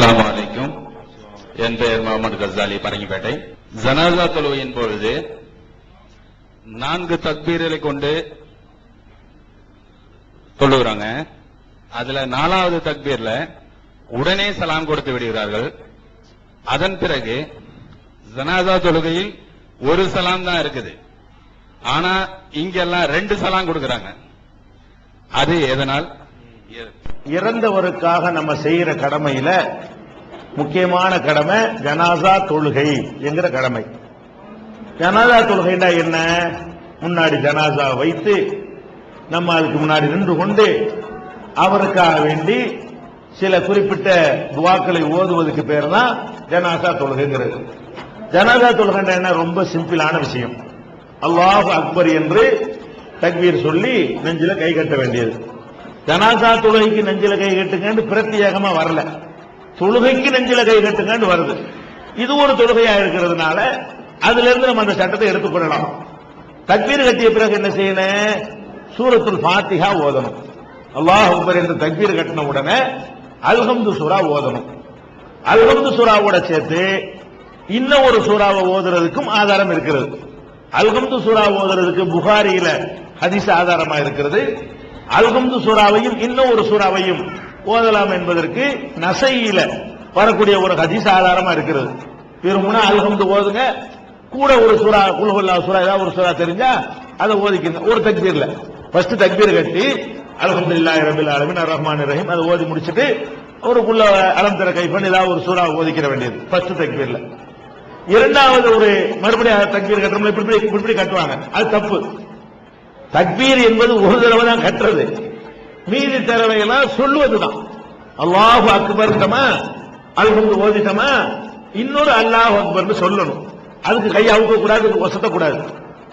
அலாமலைக்கும் என் பெயர் முகமது கசாலி பரங்கிப்பேட்டை. ஜனாசா தொழுவையின் பொழுது நான்கு தக்பீர்களை கொண்டு தொழுகிறாங்க அதுல நாலாவது தக்பீர்ல உடனே சலாம் கொடுத்து விடுகிறார்கள். அதன் பிறகு ஜனாசா தொழுகையில் ஒரு சலாம் தான் இருக்குது. ஆனா இங்கெல்லாம் ரெண்டு சலாம் கொடுக்கிறாங்க. அது எதனால்? எ- இறந்தவருக்காக நம்ம செய்யற கடமையில முக்கியமான கடமை ஜனாசா தொழுகை என்கிற கடமை. ஜனாசா தொழுகைன்னா என்ன? முன்னாடி ஜனாசா வைத்து நம்ம அதுக்கு முன்னாடி நின்று கொண்டு அவருக்காக வேண்டி சில குறிப்பிட்ட துவாக்களை ஓதுவதற்கு பேர் தான் ஜனாசா தொழுகைங்கிறது. ஜனாசா தொழுகைன்னா என்ன? ரொம்ப சிம்பிளான விஷயம். அல்லாஹ் அக்பர் என்று தக்பீர் சொல்லி நெஞ்சில கை கட்ட வேண்டியது. ஜனாசா தொழுகைக்கு நெஞ்சில கை கட்டுங்கன்னு பிரத்யேகமா வரல. தொழுகைக்கு நெஞ்சில கை கட்டுங்கன்னு வருது. இது ஒரு தொழுகையா இருக்கிறதுனால அதுல இருந்து நம்ம அந்த சட்டத்தை எடுத்துக்கொள்ளலாம். தக்பீர் கட்டிய பிறகு என்ன செய்யணும்? சூரத்துல் பாத்திகா ஓதணும். அல்லாஹ் அக்பர் என்று தக்பீர் கட்டின உடனே அல்ஹம்து சூரா ஓதணும். அல்ஹம்து சூராவோட சேர்த்து இன்னும் ஒரு சூறாவை ஓதுறதுக்கும் ஆதாரம் இருக்கிறது. அல்ஹம்து சூரா ஓதுறதுக்கு புகாரியில ஹதீஸ் ஆதாரமா இருக்கிறது. அல்ஹம்து சூறாவையும் இன்னும் ஒரு சூறாவையும் ஓதலாம் என்பதற்கு நசையில வரக்கூடிய ஒரு ஹதீஸ் ஆதாரமா இருக்கிறது. விரும்புனா அல்ஹம்து ஓதுங்க கூட ஒரு சூறா குல்ஹுல்லா சூறா ஏதாவது ஒரு சூறா தெரிஞ்சா அதை ஓதிக்கணும். ஒரு தக்பீர்ல. ஃபர்ஸ்ட் தக்பீர் கட்டி அல்ஹம்துலில்லாஹி ரபில் ஆலமீன் அர் ரஹ்மான் ரஹீம் அதை ஓதி முடிச்சிட்டு ஒரு குள்ள அலம் தர கைப்பன் ஏதாவது ஒரு சூறா ஓதிக்கிற வேண்டியது. ஃபர்ஸ்ட் தக்பீர்ல. இரண்டாவது ஒரு மறுபடியும் தக்பீர் கட்டுறோம்ல இப்படி இப்படி கட்டுவாங்க. அது தப்பு. தக்பீர் என்பது ஒரு தடவை தான் கட்டுறது மீதி தடவையெல்லாம் சொல்லுவதுதான். அல்லாஹ் அக்பர்ட்டமா அல்ஹம்து ஓதிட்டமா இன்னொரு அல்லாஹ் அக்பர்னு சொல்லணும். அதுக்கு கை அவுக்க கூடாது ஒசத்த கூடாது.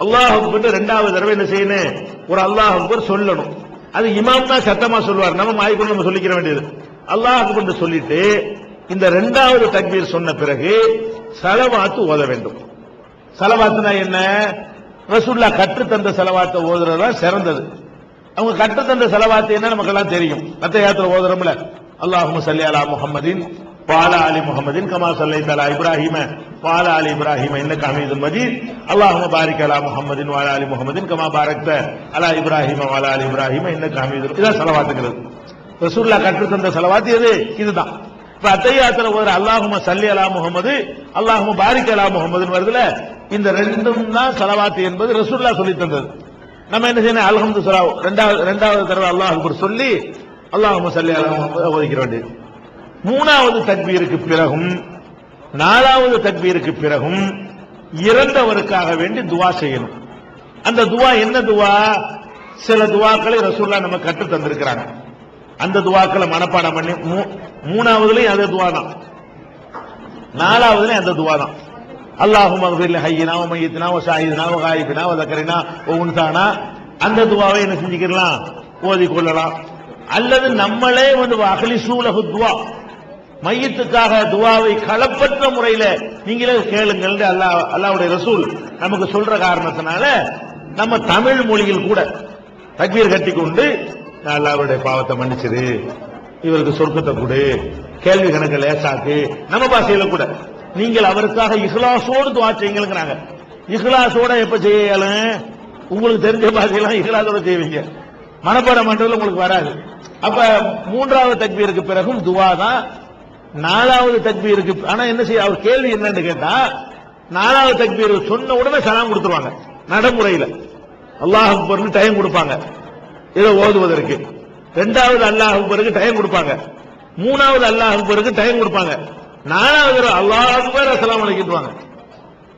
அல்லாஹ் அக்பர் ரெண்டாவது தடவை என்ன செய்யணும்? ஒரு அல்லாஹ் அக்பர் சொல்லணும். அது இமாம் தான் சத்தமா சொல்லுவார். நம்ம மாய்க்குள்ள நம்ம சொல்லிக்கிற வேண்டியது. அல்லாஹ் அக்பர் சொல்லிட்டு இந்த ரெண்டாவது தக்பீர் சொன்ன பிறகு சலவாத்து ஓத வேண்டும். சலவாத்துனா என்ன? ரசூல்லா கற்று தந்த செலவாத்தை ஓதுறதா சிறந்தது. அவங்க கற்று தந்த செலவாத்து என்ன நமக்கு எல்லாம் தெரியும். மத்த யாத்திரை ஓதுறோம்ல. அல்லாஹும் சல்லி அலா முகமதின் பாலா அலி முகமதின் கமா சல்லை தலா இப்ராஹிம பாலா அலி இப்ராஹிம என்ன ஹமீதுன் மஜீத். அல்லாஹும பாரிக் அலா முகமதின் வாலா அலி முகமதின் கமா பாரக்த அலா இப்ராஹிம வாலா அலி இப்ராஹிம என்ன ஹமீதுன் இதான் செலவாத்துக்கிறது ரசூல்லா கற்று தந்த செலவாத்து எது? இதுதான். அத்தையாத்துல ஒரு அல்லாஹும சல்லி அலா முகமது அல்லாஹும பாரிக் அலா முகமதுன்னு வருதுல இந்த ரெண்டும் தான் செலவாத்து என்பது ரசூல்லா சொல்லி தந்தது. நம்ம என்ன செய்யணும்? அல்ஹம்து சலா ரெண்டாவது ரெண்டாவது தடவை அல்லாஹ் அக்பர் சொல்லி அல்லாஹும சல்லி அலா முகமது ஒதுக்கிற வேண்டியது. மூணாவது தக்பீருக்கு பிறகும் நாலாவது தக்பீருக்கு பிறகும் இறந்தவருக்காக வேண்டி துவா செய்யணும். அந்த துவா என்ன துவா? சில துவாக்களை ரசூல்லா நம்ம கற்று தந்திருக்கிறாங்க. அந்த துவாக்களை மனப்பாடம் பண்ணி மூ- மூணாவதுலயும் அந்த துவா தான் நாலாவதுலயும் அந்த துவா தான் அல்லாஹும் மகபில் ஹையினா ஓ மையத்தினா ஓ சாயிதினா ஓ தக்கரினா உன்சானா. அந்த துவாவை என்ன செஞ்சுக்கலாம் ஓதி கொள்ளலாம். அல்லது நம்மளே வந்து அகலி சூலகு துவா. மையத்துக்காக துவாவை களப்பற்ற முறையில நீங்களே கேளுங்கள் அல்லாஹ் அல்லாவுடைய ரசூல் நமக்கு சொல்ற காரணத்தினால நம்ம தமிழ் மொழியில் கூட தக்வீர் கட்டி கொண்டு "நான் எல்லாருடைய பாவத்தை மன்னிச்சிரு. இவருக்கு சொர்க்கத்தை கொடு. கேள்வி கணக்கு லேசாக்கு. நம்ம பாசையில கூட. நீங்கள் அவருக்காக இஹ்லாசோடு துவா செய்யுங்கிறாங்க இஹ்லாசோட எப்ப செய்யலும் உங்களுக்கு தெரிஞ்ச பாசையெல்லாம் இஹ்லாசோட செய்வீங்க. மனப்பாடம் பண்றதுல உங்களுக்கு வராது. அப்ப மூன்றாவது தக்பீருக்கு பிறகும் துவா தான். நாலாவது தக்பீருக்கு ஆனா என்ன செய்ய அவர் கேள்வி என்னன்னு கேட்டா நாலாவது தக்பீர் சொன்ன உடனே சலாம் கொடுத்துருவாங்க. நடைமுறையில. அல்லாஹ் பொருள் டைம் கொடுப்பாங்க. இதை ஓதுவதற்கு. ரெண்டாவது அல்லாஹ் அக்பருக்கு டைம் கொடுப்பாங்க. மூணாவது அல்லாஹ் அக்பருக்கு டைம் கொடுப்பாங்க. நாலாவது தடவை அல்லாஹ் அக்பர் அஸ்ஸலாமு அலைக்குவாங்க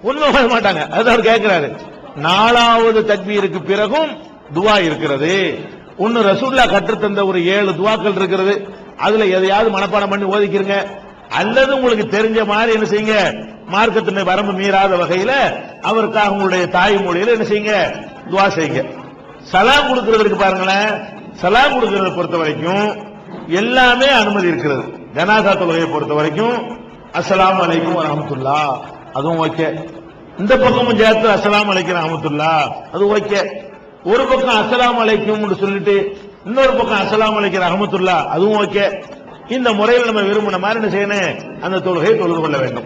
ஒண்ணும் பண்ண மாட்டாங்க. அது அவர் கேட்கிறாரு. நாலாவது தக்பீருக்கு பிறகும் துவா இருக்கிறது. ஒன்னு ரசூல்லா கற்றுத்தந்த ஒரு ஏழு துவாக்கள் இருக்கிறது. அதுல எதையாவது மனப்பாடம் பண்ணி ஓதிக்கிறீங்க. அல்லது உங்களுக்கு தெரிஞ்ச மாதிரி என்ன செய்யுங்க? மார்க்கத்தின் வரம்பு மீறாத வகையில அவருக்காக உங்களுடைய தாய்மொழியில என்ன செய்யுங்க? துவா செய்யுங்க. சலாம் கொடுக்கிறதுக்கு பாருங்களேன். சலாம் கொடுக்கிறத பொறுத்த வரைக்கும் எல்லாமே அனுமதி இருக்கிறது. ஜனாசா தொழுகையை பொறுத்த வரைக்கும் அஸ்லாம் அலைக்கும் அஹமத்துல்லா அதுவும் ஓகே. இந்த பக்கமும் சேர்த்து அஸ்லாம் அலைக்கும் ரஹமத்துல்லா அது ஓகே. ஒரு பக்கம் அஸ்லாம் அலைக்கும் சொல்லிட்டு இன்னொரு பக்கம் அஸ்லாம் அலைக்கும் ரஹமத்துல்லா அதுவும் ஓகே. இந்த முறையில் நம்ம விரும்பின மாதிரி என்ன செய்யணும்? அந்த தொழுகையை தொழுது கொள்ள வேண்டும்.